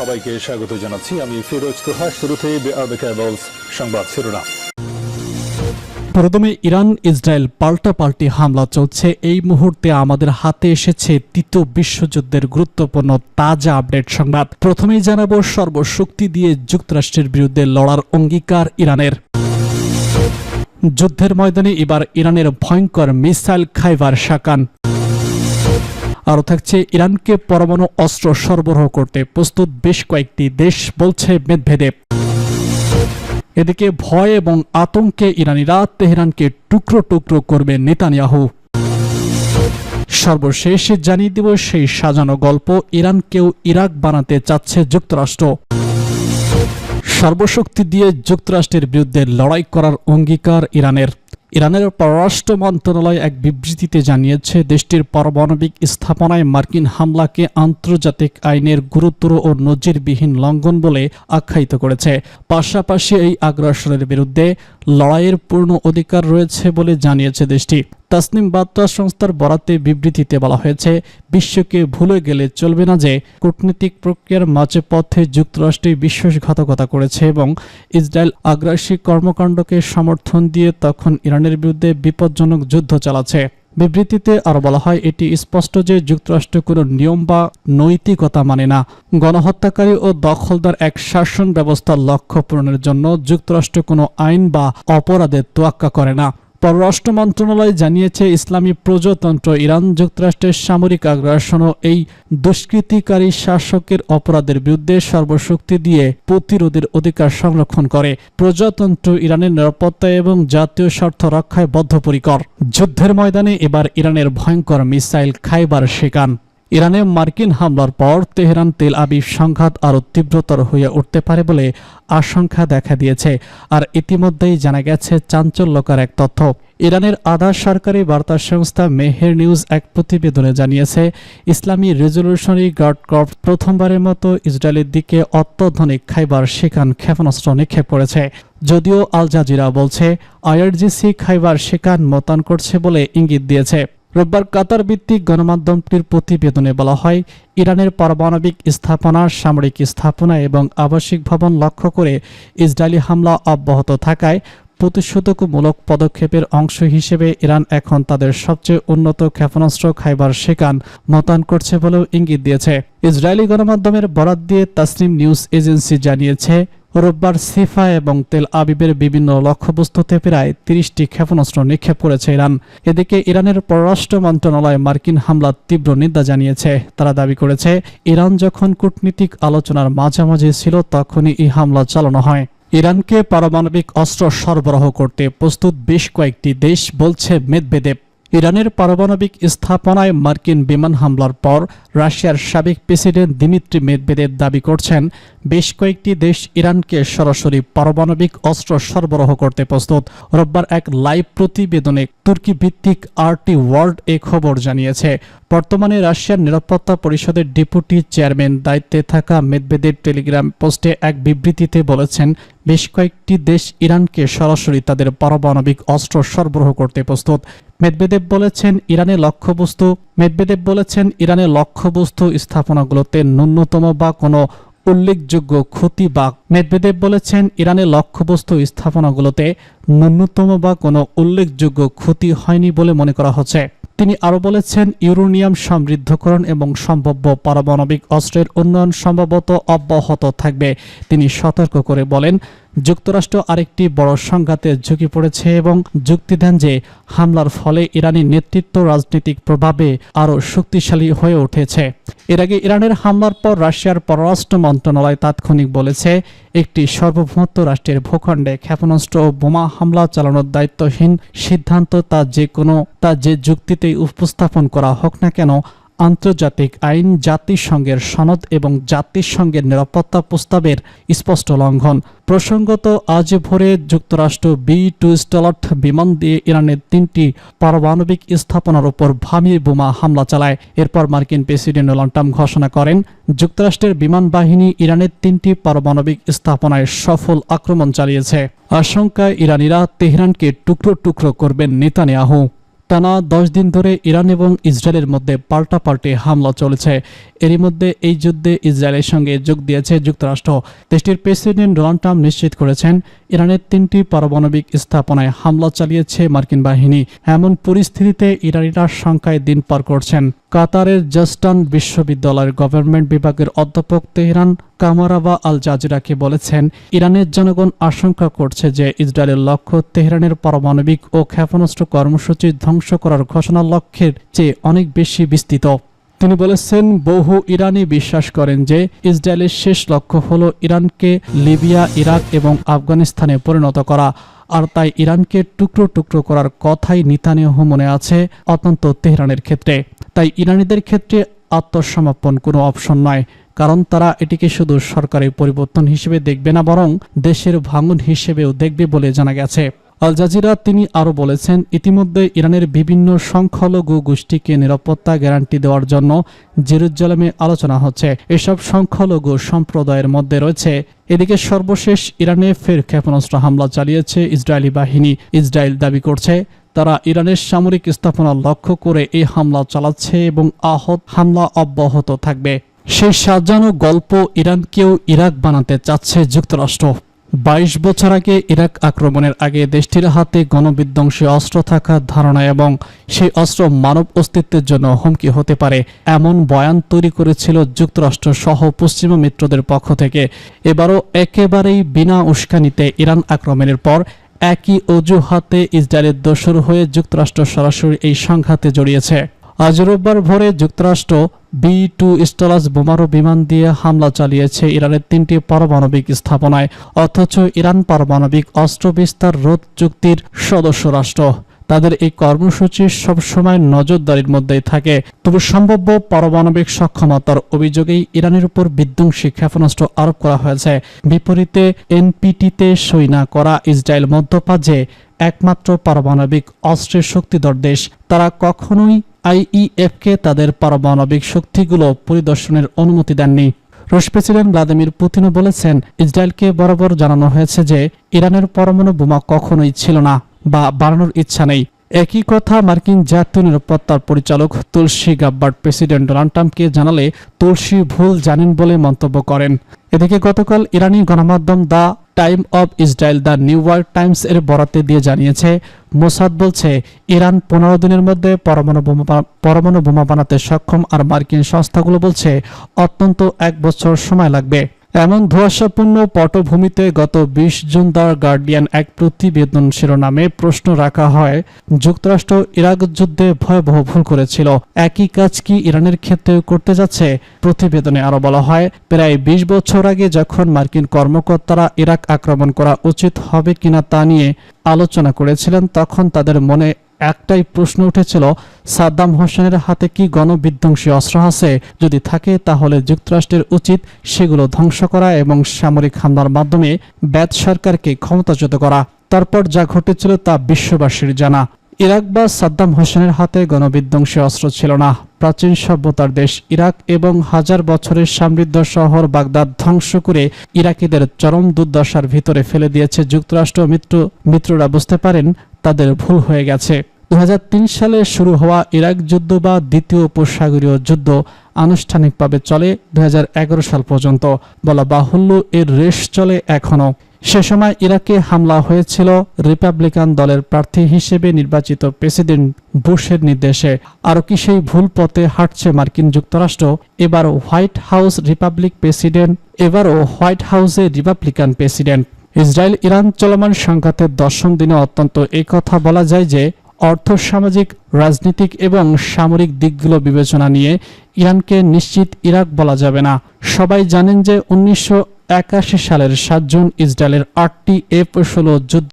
সবাইকে স্বাগত জানাচ্ছি। আমি ফিরোজ তোহা শুরুতে সংবাদ শিরোনাম। প্রথমে ইরান ইসরায়েল পাল্টাপাল্টি হামলা চলছে। এই মুহূর্তে আমাদের হাতে এসেছে তৃতীয় বিশ্বযুদ্ধের গুরুত্বপূর্ণ তাজা আপডেট সংবাদ। প্রথমেই জানাব সর্বশক্তি দিয়ে যুক্তরাষ্ট্রের বিরুদ্ধে লড়ার অঙ্গীকার ইরানের। যুদ্ধের ময়দানে এবার ইরানের ভয়ঙ্কর মিসাইল খাইবার শাকান আরও থাকছে ইরানকে পরমাণু অস্ত্র সরবরাহ করতে প্রস্তুত বেশ কয়েকটি দেশ বলছে মেদভেদেব এদিকে ভয় এবং আতঙ্কে ইরানিরা তেহরানকে টুকরো টুকরো করবে নেতানিয়াহু। সর্বশেষ জানিয়ে দেব সেই সাজানো গল্প, ইরানকেও ইরাক বানাতে চাচ্ছে যুক্তরাষ্ট্র। সর্বশক্তি দিয়ে যুক্তরাষ্ট্রের বিরুদ্ধে লড়াই করার অঙ্গীকার ইরানের। ইরানের পররাষ্ট্র মন্ত্রণালয় এক বিবৃতিতে জানিয়েছে, দেশটির পারমাণবিক স্থাপনায় মার্কিন হামলাকে আন্তর্জাতিক আইনের গুরুতর ও নজিরবিহীন লঙ্ঘন বলে আখ্যায়িত করেছে। পাশাপাশি এই আগ্রাসনের বিরুদ্ধে লড়াইয়ের পূর্ণ অধিকার রয়েছে বলে জানিয়েছে দেশটি। তাসনিম বার্তা সংস্থার বরাতে বিবৃতিতে বলা হয়েছে, বিশ্বকে ভুলে গেলে চলবে না যে কূটনীতিক প্রক্রিয়ার মাঝে পথে যুক্তরাষ্ট্রে বিশ্বাসঘাতকতা করেছে এবং ইসরায়েল আগ্রাসী কর্মকাণ্ডকে সমর্থন দিয়ে তখন ইরানের বিরুদ্ধে বিপজ্জনক যুদ্ধ চালাচ্ছে। বিবৃতিতে আরও বলা হয়, এটি স্পষ্ট যে যুক্তরাষ্ট্র কোনো নিয়ম বা নৈতিকতা মানে না। গণহত্যাকারী ও দখলদার এক শাসন ব্যবস্থার লক্ষ্য পূরণের জন্য যুক্তরাষ্ট্র কোনো আইন বা অপরাধের তোয়াক্কা করে না। পররাষ্ট্র মন্ত্রণালয় জানিয়েছে, ইসলামী প্রজাতন্ত্র ইরান যুক্তরাষ্ট্রের সামরিক আগ্রাসন ও এই দুষ্কৃতিকারী শাসকের অপরাধের বিরুদ্ধে সর্বশক্তি দিয়ে প্রতিরোধের অধিকার সংরক্ষণ করে। প্রজাতন্ত্র ইরানের নিরাপত্তা এবং জাতীয় স্বার্থ রক্ষায় বদ্ধপরিকর। যুদ্ধের ময়দানে এবার ইরানের ভয়ঙ্কর মিসাইল খাইবার শেখান ইরানে মার্কিন হামলার পর তেহরান তেল আবিব সংঘাত আরও তীব্রতর হয়ে উঠতে পারে বলে আশঙ্কা দেখা দিয়েছে, আর ইতিমধ্যেই জানা গেছে চাঞ্চল্যকর এক তথ্য। ইরানের আধা সরকারি বার্তা সংস্থা মেহের নিউজ এক প্রতিবেদনে জানিয়েছে, ইসলামী রেজলিউশনারি গার্ড কর্প প্রথমবারের মতো ইসরায়েলের দিকে অত্যাধুনিক খাইবার শিকান ক্ষেপণাস্ত্র নিক্ষেপ করেছে। যদিও আল জাজিরা বলছে, আইআরজিসি খাইবার শিকান মোতায়েন করছে বলে ইঙ্গিত দিয়েছে। রোববার কাতার ভিত্তিক গণমাধ্যমটির প্রতিবেদনে বলা হয়, ইরানের পারমাণবিক স্থাপনা, সামরিক স্থাপনা এবং আবাসিক ভবন লক্ষ্য করে ইসরায়েলি হামলা অব্যাহত থাকায় প্রতিশোধকমূলক পদক্ষেপের অংশ হিসেবে ইরান এখন তাদের সবচেয়ে উন্নত ক্ষেপণাস্ত্র খাইবার শেকান মোতায়েন করছে বলেও ইঙ্গিত দিয়েছে। ইসরায়েলি গণমাধ্যমের বরাত দিয়ে তাসনিম নিউজ এজেন্সি জানিয়েছে রোববার সিফা এবং তেল আবিবের বিভিন্ন লক্ষ্যবস্তুতে প্রায় তিরিশটি ক্ষেপণাস্ত্র নিক্ষেপ করেছে ইরান। এদিকে ইরানের পররাষ্ট্র মন্ত্রণালয় মার্কিন হামলার তীব্র নিন্দা জানিয়েছে। তারা দাবি করেছে, ইরান যখন কূটনীতিক আলোচনার মাঝামাঝি ছিল তখনই এই হামলা চালানো হয়। ইরানকে পারমাণবিক অস্ত্র সরবরাহ করতে প্রস্তুত বেশ কয়েকটি দেশ বলছে মেদবেদেব ইরানের পারমাণবিক স্থাপনায় মার্কিন বিমান হামলার পর রাশিয়ার সাবেক প্রেসিডেন্ট দিমিত্রি মেদবেদেব দাবি করছেন, বেশ কয়েকটি দেশ ইরানকে সরাসরি পারমাণবিক অস্ত্র সরবরাহ করতে প্রস্তুত। রোববার এক লাইভ প্রতিবেদনে তুর্কি ভিত্তিক আরটি ওয়ার্ল্ড এ খবর জানিয়েছে। বর্তমানে রাশিয়ার নিরাপত্তা পরিষদের ডেপুটি চেয়ারম্যান দায়িত্বে থাকা মেদবেদেব টেলিগ্রাম পোস্টে এক বিবৃতিতে বলেছেন, বেশ কয়েকটি দেশ ইরানকে সরাসরি তাদের পারমাণবিক অস্ত্র সরবরাহ করতে প্রস্তুত। মেদবেদেব বলেছেন, ইরানে লক্ষ্যবস্তু। মেদবেদেব বলেছেন ইরানের লক্ষ্যবস্তু স্থাপনাগুলোতে ন্যূনতম বা কোনো উল্লেখযোগ্য ক্ষতি বা মেদবেদেব বলেছেন ইরানের লক্ষ্যবস্তু স্থাপনাগুলোতে ন্যূনতম বা কোনো উল্লেখযোগ্য ক্ষতি হয়নি বলে মনে করা হচ্ছে। তিনি আরও বলেছেন, ইউরেনিয়াম সমৃদ্ধকরণ এবং সম্ভাব্য পারমাণবিক অস্ত্রের উন্নয়ন সম্ভবত অব্যাহত থাকবে। তিনি সতর্ক করে বলেন যুক্তরাষ্ট্র আরেকটি বড় সংঘাতে ঝুঁকি পড়েছে এবং যুক্তি দেন যে হামলার ফলে ইরানি নেতৃত্ব রাজনৈতিক প্রভাবে আরও শক্তিশালী হয়ে উঠেছে। এর আগে ইরানের হামলার পর রাশিয়ার পররাষ্ট্র মন্ত্রণালয় তাৎক্ষণিক বলেছে, একটি সর্বভৌমত্ব রাষ্ট্রের ভূখণ্ডে ক্ষেপণাস্ত্র ও বোমা হামলা চালানোর দায়িত্বহীন সিদ্ধান্ত তা যে কোনো, তা যে যুক্তিতেই উপস্থাপন করা হোক না কেন আন্তর্জাতিক আইন জাতিসংঘের সনদ এবং জাতিসংঘের নিরাপত্তা প্রস্তাবের স্পষ্ট লঙ্ঘন। প্রসঙ্গত, আজ ভোরে যুক্তরাষ্ট্র বি টু স্টলট বিমান দিয়ে ইরানের তিনটি পারমাণবিক স্থাপনার উপর ভামি বোমা হামলা চালায়। এরপর মার্কিন প্রেসিডেন্ট ডোনাল্ড ট্রাম্প ঘোষণা করেন, যুক্তরাষ্ট্রের বিমান বাহিনী ইরানের তিনটি পারমাণবিক স্থাপনায় সফল আক্রমণ চালিয়েছে। আশঙ্কায় ইরানিরা তেহরানকে টুকরো টুকরো করবেন নেতানিয়াহু। টানা দশ দিন ধরে ইরান এবং ইসরায়েলের মধ্যে পাল্টাপাল্টি হামলা চলেছে। এরই মধ্যে এই যুদ্ধে ইসরায়েলের সঙ্গে যোগ দিয়েছে যুক্তরাষ্ট্র। দেশটির প্রেসিডেন্ট ডোনাল্ড ট্রাম্প নিশ্চিত করেছেন, ইরানের তিনটি পারমাণবিক স্থাপনায় হামলা চালিয়েছে মার্কিন বাহিনী। এমন পরিস্থিতিতে ইরানিরা সংখ্যায় দিন পার করছেন। কাতারের জাস্টান বিশ্ববিদ্যালয়ের গভর্নমেন্ট বিভাগের অধ্যাপক তেহরান কামারাবা আল জাজিরাকে বলেছেন, ইরানের জনগণ আশঙ্কা করছে যে ইসরায়েলের লক্ষ্য তেহরানের পারমাণবিক ও ক্ষেপণাস্ত্র কর্মসূচি ধ্বংস করার ঘোষণা লক্ষ্যের চেয়ে অনেক বেশি বিস্তৃত। তিনি বলেছেন, বহু ইরানি বিশ্বাস করেন যে ইসরায়েলের শেষ লক্ষ্য হল ইরানকে লিবিয়া, ইরাক এবং আফগানিস্তানে পরিণত করা। আর তাই ইরানকে টুকরো টুকরো করার কথাই নিতানিয়াহ মনে আছে অত্যন্ত তেহরানের ক্ষেত্রে। তাই ইরানিদের ক্ষেত্রে আত্মসমর্পণ কোনো অপশন নয়। কারণ তারা এটিকে শুধু সরকারি পরিবর্তন হিসেবে দেখবে না, বরং দেশের ভাঙন হিসেবেও দেখবে বলে জানা গেছে। আল জাজিরা তিনি আরও বলেছেন, ইতিমধ্যে ইরানের বিভিন্ন সংখ্যালঘু গোষ্ঠীকে নিরাপত্তা গ্যারান্টি দেওয়ার জন্য জেরুজালেমে আলোচনা হচ্ছে। এসব সংখ্যালঘু সম্প্রদায়ের মধ্যে রয়েছে। এদিকে সর্বশেষ ইরানে ফের ক্ষেপণাস্ত্র হামলা চালিয়েছে ইসরায়েলি বাহিনী। ইসরায়েল দাবি করছে, তারা ইরানের সামরিক স্থাপনা লক্ষ্য করে এই হামলা চালাচ্ছে এবং আহত, হামলা অব্যাহত থাকবে। সেই সাজানো গল্প ইরানকেও ইরাক বানাতে চাচ্ছে যুক্তরাষ্ট্র। বাইশ বছর আগে ইরাক আক্রমণের আগে দেশটির হাতে গণবিধ্বংসী অস্ত্র থাকার ধারণা এবং সেই অস্ত্র মানব অস্তিত্বের জন্য হুমকি হতে পারে এমন বয়ান তৈরি করেছিল যুক্তরাষ্ট্র সহ পশ্চিমা মিত্রদের পক্ষ থেকে। এবারও একেবারেই বিনা উস্কানিতে ইরান আক্রমণের পর একই অজুহাতে ইসরায়েলের দোসর হয়ে যুক্তরাষ্ট্র সরাসরি এই সংঘাতে জড়িয়েছে। আজ রোববার ভোরে যুক্তরাষ্ট্র বি টু স্টলাস বোমারু বিমান দিয়ে হামলা চালিয়েছে ইরানের তিনটি পারমাণবিক স্থাপনায়, অথচ ইরান পারমাণবিক অস্ত্র বিস্তার রোধ চুক্তির সদস্য রাষ্ট্র। তাদের এই কর্মসূচি সবসময় নজরদারির মধ্যেই থাকে। তবে সম্ভাব্য পারমাণবিক সক্ষমতার অভিযোগেই ইরানের উপর বিধ্বংসী ক্ষেপণাস্ত্র আরোপ করা হয়েছে। বিপরীতে এনপিটিতে সই না করা ইসরায়েল মধ্যপ্রাচ্যে একমাত্র পারমাণবিক অস্ত্রের শক্তিধর দেশ। তারা কখনোই আইইএফকে তাদের পারমাণবিক শক্তিগুলো পরিদর্শনের অনুমতি দেননি। রুশ প্রেসিডেন্ট ভ্লাদিমির পুতিনও বলেছেন, ইসরায়েলকে বরাবর জানানো হয়েছে যে ইরানের পরমাণু বোমা কখনোই ছিল না বা বাড়ানোর ইচ্ছা নেই। একই কথা মার্কিন জাতীয় নিরাপত্তার পরিচালক তুলসী গাব্বার্ড প্রেসিডেন্ট ডোনাল্ড ট্রাম্পকে জানালে তুলসী ভুল জানেন বলে মন্তব্য করেন। এদিকে গতকাল ইরানি গণমাধ্যম the time of Israel the New York Times এর বরাতে দিয়ে জানিয়েছে, মোসাদ বলছে, ইরান পনেরো দিনের মধ্যে পরমাণু বোমা পরমাণু বোমা বানাতে সক্ষম আর মার্কিন সংস্থাগুলো বলছে, অত্যন্ত এক বছর সময় লাগবে। এমন ধোঁয়াশাপূর্ণ পটভূমিতে গত বিশ জুন দ্য গার্ডিয়ান এক প্রতিবেদন শিরোনামে প্রশ্ন রাখা হয়, যুক্তরাষ্ট্র ইরাক যুদ্ধে ভয়াবহ ভুল করেছিল। একই কাজ কি ইরানের ক্ষেত্রেও করতে যাচ্ছে? প্রতিবেদনে আরও বলা হয়, প্রায় বিশ বছর আগে যখন মার্কিন কর্মকর্তারা ইরাক আক্রমণ করা উচিত হবে কিনা তা নিয়ে আলোচনা করেছিলেন, তখন তাদের মনে একটাই প্রশ্ন উঠেছিল, সাদ্দাম হোসেনের হাতে কি গণবিধ্বংসী অস্ত্র আছে? যদি থাকে, তাহলে যুক্তরাষ্ট্রের উচিত সেগুলো ধ্বংস করা এবং সামরিক হামলার মাধ্যমে ব্যাত সরকারকে ক্ষমতাচ্যুত করা। তারপর যা ঘটেছিল তা বিশ্ববাসীর জানা। ইরাক বা সাদ্দাম হোসেনের হাতে গণবিধ্বংসী অস্ত্র ছিল না। প্রাচীন সভ্যতার দেশ ইরাক এবং হাজার বছরের সমৃদ্ধ শহর বাগদাদ ধ্বংস করে ইরাকিদের চরম দুর্দশার ভিতরে ফেলে দিয়েছে যুক্তরাষ্ট্র। মিত্র মিত্ররা বুঝতে পারেন, তাদের ভুল হয়ে গেছে। দু হাজার তিন সালে শুরু হওয়া ইরাক যুদ্ধ বা দ্বিতীয় উপসাগরীয় যুদ্ধ আনুষ্ঠানিকভাবে চলে দু হাজার এগারো সাল পর্যন্ত। বলা বাহুল্য, এর রেশ চলে এখনও। সে সময় ইরাকে হামলা হয়েছিল রিপাবলিকান দলের প্রার্থী হিসেবে নির্বাচিত প্রেসিডেন্ট বুশের নির্দেশে। আরও কি সেই ভুল পথে হাঁটছে মার্কিন যুক্তরাষ্ট্র? এবারও হোয়াইট হাউস রিপাবলিক প্রেসিডেন্ট, এবারও হোয়াইট হাউসে রিপাবলিকান প্রেসিডেন্ট। ইসরায়েল ইরান চলমান সংঘাতের দশম দিনে অত্যন্ত কথা বলা যায় যে অর্থ, সামাজিক, রাজনৈতিক এবং সামরিক দিকগুলো বিবেচনা নিয়ে ইরানকে নিশ্চিত ইরাক বলা যাবে না। সবাই জানেন যে উনিশশো একাশি সালের সাত জুন ইসরায়েলের আটটি এফ ষোলো যুদ্ধ